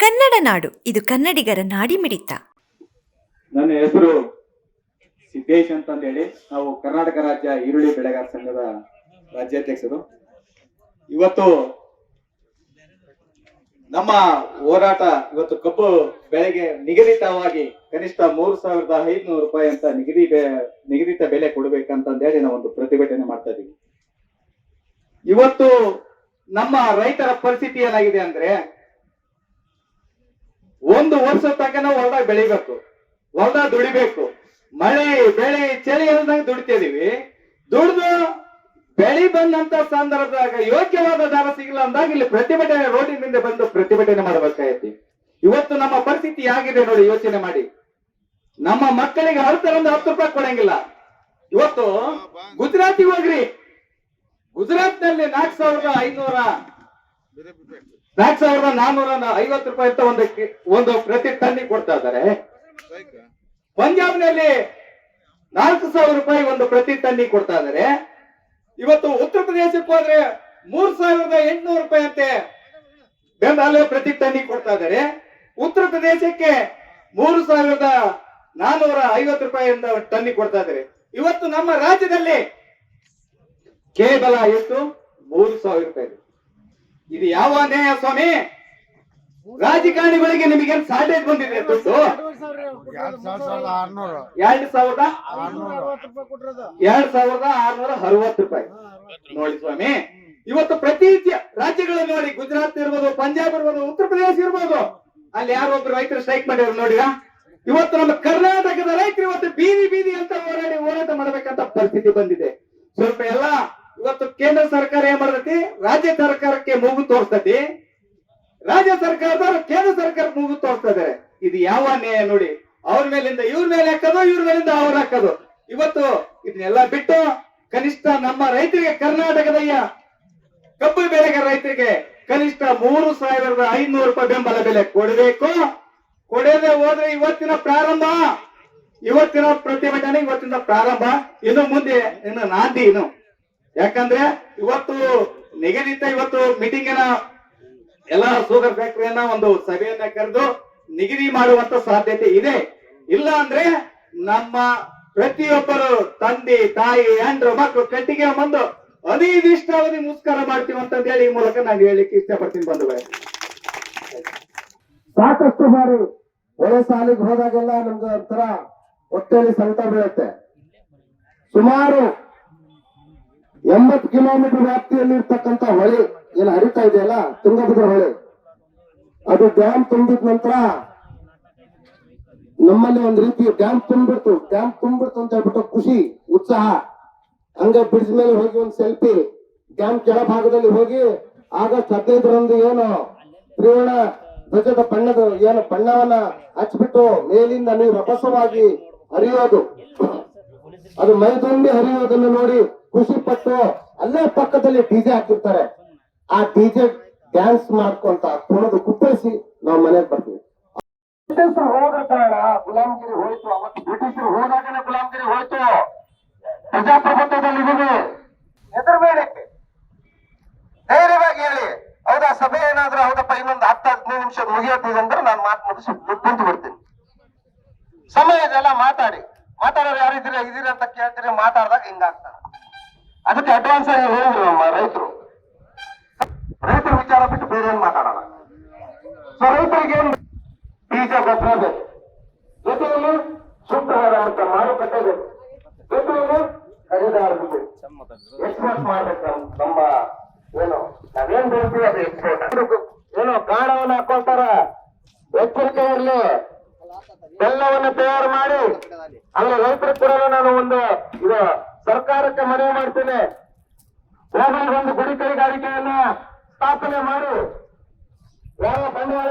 ಕನ್ನಡ ನಾಡು. ಇದು ಕನ್ನಡಿಗರ ನಾಡಿಮಿಡಿತ. ನನ್ನ ಹೆಸರು ಸಿದ್ದೇಶ್ ಅಂತಂದೇಳಿ. ನಾವು ಕರ್ನಾಟಕ ರಾಜ್ಯ ಈರುಳ್ಳಿ ಬೆಳೆಗಾರ ಸಂಘದ ರಾಜ್ಯಾಧ್ಯಕ್ಷರು. ಇವತ್ತು ನಮ್ಮ ಹೋರಾಟ ಇವತ್ತು ಕಬ್ಬು ಬೆಳೆಗೆ ನಿಗದಿತವಾಗಿ ಕನಿಷ್ಠ ಮೂರು ಸಾವಿರದ ಐದುನೂರು ರೂಪಾಯಿ ಅಂತ ನಿಗದಿ ನಿಗದಿತ ಬೆಲೆ ಕೊಡ್ಬೇಕಂತಂದೇಳಿ ನಾವು ಒಂದು ಪ್ರತಿಭಟನೆ ಮಾಡ್ತಾ ಇದೀವಿ ಇವತ್ತು ನಮ್ಮ ರೈತರ ಪರಿಸ್ಥಿತಿ ಏನಾಗಿದೆ ಅಂದ್ರೆ ಒಂದು ವರ್ಷ ತನಕ ನಾವು ಹೊಲದಾಗ ಬೆಳಿಬೇಕು. ಹೊಲದಾಗ ದುಡಿಬೇಕು. ಮಳೆ, ಬೆಳೆ, ಚಳಿ ಇಲ್ದಂಗೆ ದುಡಿತಿದೀವಿ ದುಡಿದು ಬೆಳಿ ಬಂದಂತ ಸಂದರ್ಭದಾಗ ಯೋಗ್ಯವಾದ ದಾರ ಸಿಗಲ್ಲ ಅಂದಾಗ ಇಲ್ಲಿ ಪ್ರತಿಭಟನೆ ರೋಡಿನ ಮುಂದೆ ಬಂದು ಪ್ರತಿಭಟನೆ ಮಾಡಬೇಕಾಯ್ತಿ ಇವತ್ತು ನಮ್ಮ ಪರಿಸ್ಥಿತಿ ಆಗಿದೆ ನೋಡಿ ಯೋಚನೆ ಮಾಡಿ. ನಮ್ಮ ಮಕ್ಕಳಿಗೆ ಹತ್ತರಂದು ಹತ್ತು ರೂಪಾಯಿ ಕೊಡಂಗಿಲ್ಲ. ಇವತ್ತು ಗುಜರಾತಿಗೆ ಹೋಗ್ರಿ. ಗುಜರಾತ್ನಲ್ಲಿ ನಾಲ್ಕು ಸಾವಿರದ ಐನೂರ ನಾಲ್ಕು ಸಾವಿರದ ನಾನ್ನೂರ ಐವತ್ತು ರೂಪಾಯಿ ಅಂತ ಒಂದು ಒಂದು ಪ್ರತಿ ತನ್ನಿ ಕೊಡ್ತಾ ಇದ್ದಾರೆ. ಪಂಜಾಬ್ನಲ್ಲಿ ನಾಲ್ಕು ಸಾವಿರ ರೂಪಾಯಿ ಒಂದು ಪ್ರತಿ ತನ್ನಿ ಕೊಡ್ತಾ ಇದ್ದಾರೆ. ಇವತ್ತು ಉತ್ತರ ಪ್ರದೇಶಕ್ಕೆ ಹೋದ್ರೆ ಮೂರ್ ಸಾವಿರದ ಎಂಟುನೂರು ರೂಪಾಯಿ ಅಂತೆ ಬೆಂಬಲ ಪ್ರತಿ ತನ್ನಿ ಕೊಡ್ತಾ ಇದ್ದಾರೆ. ಉತ್ತರ ಪ್ರದೇಶಕ್ಕೆ ಮೂರು ಸಾವಿರದ ನಾನೂರ ಐವತ್ತು ರೂಪಾಯಿಯಿಂದ ತನ್ನಿ ಕೊಡ್ತಾ ಇದ್ದಾರೆ. ಇವತ್ತು ನಮ್ಮ ರಾಜ್ಯದಲ್ಲಿ ಕೇವಲ ಎಷ್ಟು? ಮೂರು ಸಾವಿರ ರೂಪಾಯಿ ಇದು ಯಾವ ಅನ್ಯಾಯ ಸ್ವಾಮಿ? ರಾಜಕಾರಣಿಗಳಿಗೆ ನಿಮಗೆ ಸಾಟೇಜ್ ಬಂದಿದೆ ದುಡ್ಡು? ಎರಡ್ ಸಾವಿರದ ಎರಡ್ ಸಾವಿರದ ಆರ್ನೂರು. ಅರವತ್ತು ರೂಪಾಯಿ. ನೋಡಿ ಸ್ವಾಮಿ ಇವತ್ತು ಪ್ರತಿ ರಾಜ್ಯಗಳ ನೋಡಿ ಗುಜರಾತ್ ಇರ್ಬೋದು ಪಂಜಾಬ್ ಇರ್ಬೋದು ಉತ್ತರ ಪ್ರದೇಶ ಇರ್ಬೋದು ಅಲ್ಲಿ ಯಾರೋ ಒಬ್ರು ರೈತರು ಸ್ಟ್ರೈಕ್ ಮಾಡಿದ್ರು ನೋಡಿರ? ಇವತ್ತು ನಮ್ಮ ಕರ್ನಾಟಕದ ರೈತರು ಇವತ್ತು ಬೀದಿ ಬೀದಿ ಅಂತ ಹೋರಾಡಿ ಹೋರಾಟ ಮಾಡಬೇಕಂತ ಪರಿಸ್ಥಿತಿ ಬಂದಿದೆ. ಸ್ವಲ್ಪ ಎಲ್ಲ ಇವತ್ತು ಕೇಂದ್ರ ಸರ್ಕಾರ ಏನ್ ಮಾಡ್ತೈತಿ? ರಾಜ್ಯ ಸರ್ಕಾರಕ್ಕೆ ಮೂಗು ತೋರಿಸ್ತತಿ ರಾಜ್ಯ ಸರ್ಕಾರದವರು ಕೇಂದ್ರ ಸರ್ಕಾರ ಮೂಗು ತೋರಿಸ್ತದೆ ಇದು ಯಾವ ಅನ್ಯಾಯ ನೋಡಿ. ಅವ್ರ ಮೇಲಿಂದ, ಇವ್ರ ಮೇಲೆ ಹಾಕೋದು, ಇವ್ರ ಮೇಲಿಂದ ಅವ್ರ ಹಾಕೋದು. ಇವತ್ತು ಇದನ್ನೆಲ್ಲ ಬಿಟ್ಟು ಕನಿಷ್ಠ ನಮ್ಮ ರೈತರಿಗೆ, ಕರ್ನಾಟಕದಯ್ಯ ಕಬ್ಬು ಬೆಳೆಗಾರ ರೈತರಿಗೆ ಕನಿಷ್ಠ ಮೂರು ಸಾವಿರದ ಐನೂರು ರೂಪಾಯಿ ಬೆಂಬಲ ಬೆಲೆ ಕೊಡಬೇಕು. ಕೊಡದೆ ಹೋದ್ರೆ ಇವತ್ತಿನ ಪ್ರಾರಂಭ. ಇವತ್ತಿನ ಪ್ರತಿಭಟನೆ ಇವತ್ತಿನ ಪ್ರಾರಂಭ. ಇನ್ನು ಮುಂದೆ, ಇನ್ನು ನಾಂದಿ ಇನ್ನು. ಯಾಕಂದ್ರೆ ಇವತ್ತು ನಿಗದಿತ ಇವತ್ತು ಮೀಟಿಂಗಿನ ಎಲ್ಲ ಶುಗರ್ ಫ್ಯಾಕ್ಟರಿಯನ್ನ ಒಂದು ಸಭೆಯನ್ನ ಕರೆದು ನಿಗದಿ ಮಾಡುವಂತ ಸಾಧ್ಯತೆ ಇದೆ. ಇಲ್ಲ ಅಂದ್ರೆ ನಮ್ಮ ಪ್ರತಿಯೊಬ್ಬರು ತಂದೆ, ತಾಯಿ, ಹೆಂಡ್ರು ಮಕ್ಕಳು ಕಟ್ಟಿಗೆ ಬಂದು ಅನಿರ್ದಿಷ್ಟಾವಧಿ ಮುಸ್ಕಾರ ಮಾಡ್ತೀವಿ ಅಂತ ಹೇಳಿ ಈ ಮೂಲಕ ನಾನು ಹೇಳಲಿಕ್ಕೆ ಇಷ್ಟಪಡ್ತೀನಿ ಬಂಧುಗಳೇ. ಸಾಕಷ್ಟು ಬಾರಿ ಒಳ್ಳೆ ಸಾಲಿಗೆ ಹೋದಾಗೆಲ್ಲ ನಮ್ಗೆ ಒಂಥರ ಹೊಟ್ಟೆಯಲ್ಲಿ ಸಂಕಟ ಬೀಳುತ್ತೆ. ಸುಮಾರು ಎಂಬತ್ತು ಕಿಲೋಮೀಟರ್ ವ್ಯಾಪ್ತಿಯಲ್ಲಿ ಇರ್ತಕ್ಕಂತ ಹೊಳೆ, ಏನು ಹರಿತಾ ಇದೆಯಲ್ಲ, ತುಂಗಭದ್ರ ಹೊಳೆ, ಅದು ಡ್ಯಾಮ್ ತುಂಬಿದ ನಂತರ ನಮ್ಮಲ್ಲಿ ಒಂದ್ ರೀತಿ ಡ್ಯಾಮ್ ತುಂಬಿಡ್ತು. ಡ್ಯಾಮ್ ತುಂಬಿಡ್ತು ಅಂತ ಹೇಳ್ಬಿಟ್ಟು ಖುಷಿ, ಉತ್ಸಾಹ. ಹಂಗೆ ಬ್ರಿಡ್ಜ್ ಮೇಲೆ ಹೋಗಿ ಒಂದ್ ಸೆಲ್ಫಿ ಡ್ಯಾಮ್ ಕೆಳಭಾಗದಲ್ಲಿ ಹೋಗಿ ಆಗ ಹದಿನೈದರಂದು ಏನು ತ್ರಿವರ್ಣ ಧ್ವಜದ ಬಣ್ಣದ ಏನು ಬಣ್ಣವನ್ನ ಹಚ್ಚಿಬಿಟ್ಟು ಮೇಲಿಂದ ನೀರು ರಭಸವಾಗಿ ಹರಿಯೋದು. ಅದು ಮೈದುಂಬಿ ಹರಿಯೋದನ್ನು ನೋಡಿ ಖುಷಿ ಪಟ್ಟು ಅಲ್ಲೇ ಪಕ್ಕದಲ್ಲಿ ಡಿಜೆ ಹಾಕಿರ್ತಾರೆ. ಆ ಡಿಜೆ ಡ್ಯಾನ್ಸ್ ಮಾಡ್ಕೊಂತ ಕುಣಿದು ಕುಪ್ಪಳಿಸಿ ನಾವು ಮನೆಗೆ ಬರ್ತೀವಿ. ಬ್ರಿಟಿಷರು ಹೋದ ಕಾರಣ ಗುಲಾಮಗಿರಿ ಹೋಯ್ತು. ಅವತ್ತು ಬ್ರಿಟಿಷರು ಹೋದಾಗನೇ ಗುಲಾಮಗಿರಿ ಹೋಯ್ತು. ಪ್ರಜಾಪ್ರಭುತ್ವದಲ್ಲಿ ಇದೆ ಹೆದರ್ಬೇಡಕ್ಕೆ. ಧೈರ್ಯವಾಗಿ ಹೇಳಿ. ಹೌದಾ, ಸಭೆ ಏನಾದ್ರೂ ಹೌದಪ್ಪ, ಇನ್ನೊಂದು ಹತ್ತು, ಹದಿನೈದು ನಿಮಿಷ ಮುಗಿಯತ್ತಿದೆ ಅಂದ್ರೆ ನಾನು ಮಾತು ಮುಗಿಸಿ ಕುಂತು ಬಿಡ್ತೀನಿ ಸಮಯ ಮಾತಾಡಿ. ಮಾತಾಡೋರು ಯಾರು ಇದ್ದೀರಾ ಇದೀರ ಅಂತ ಕೇಳ್ತೀರಿ, ಮಾತಾಡಿದಾಗ ಹಿಂಗಾಗ್ತಾರೆ ಅದಕ್ಕೆ ಅಡ್ವಾನ್ಸ್ ಆಗಿ ಹೇಳಿದ್ರು ನಮ್ಮ ರೈತರು. ರೈತರ ವಿಚಾರ ಬಿಟ್ಟು ಬೇರೆ ಏನ್ ಮಾತಾಡೋಣ? ಸೊ ರೈತರಿಗೆ ಏನ್ ಬೀಜ ಗೊಬ್ಬರ ಬೇಕು? ಜೊತೆಯಲ್ಲಿ ಸೂಕ್ತವಾದಂತ ಮಾರುಕಟ್ಟೆ ಬೇಕು. ಜೊತೆಯಲ್ಲಿ ಖರೀದಾರರು ಬೇಕು. ಎಕ್ಸ್ಪೋರ್ಟ್ ಮಾಡ್ಬೇಕು ನಮ್ಮ ಏನು, ನಾವೇನ್ ಬೆಳಿತೀವಿ ಅದು ಎಕ್ಸ್ಪೋರ್ಟ್ ಏನು ಗಾಣವನ್ನ ಹಾಕೊಳ್ತಾರ? ಎಚ್ಚರಿಕೆ ಇರಲಿ ಬೆಲ್ಲವನ್ನು ತಯಾರು ಮಾಡಿ. ಅಲ್ಲಿ ರೈತರು ಕೂಡ ನಾನು ಒಂದು ಇದು ಸರ್ಕಾರಕ್ಕೆ ಮನವಿ ಮಾಡ್ತೇನೆ. ಹೋಗಲು ಒಂದು ಗುಡಿ ಕೈಗಾರಿಕೆಯನ್ನ ಸ್ಥಾಪನೆ ಮಾಡಿ. ಯಾವ ಬಂಡವಾಳ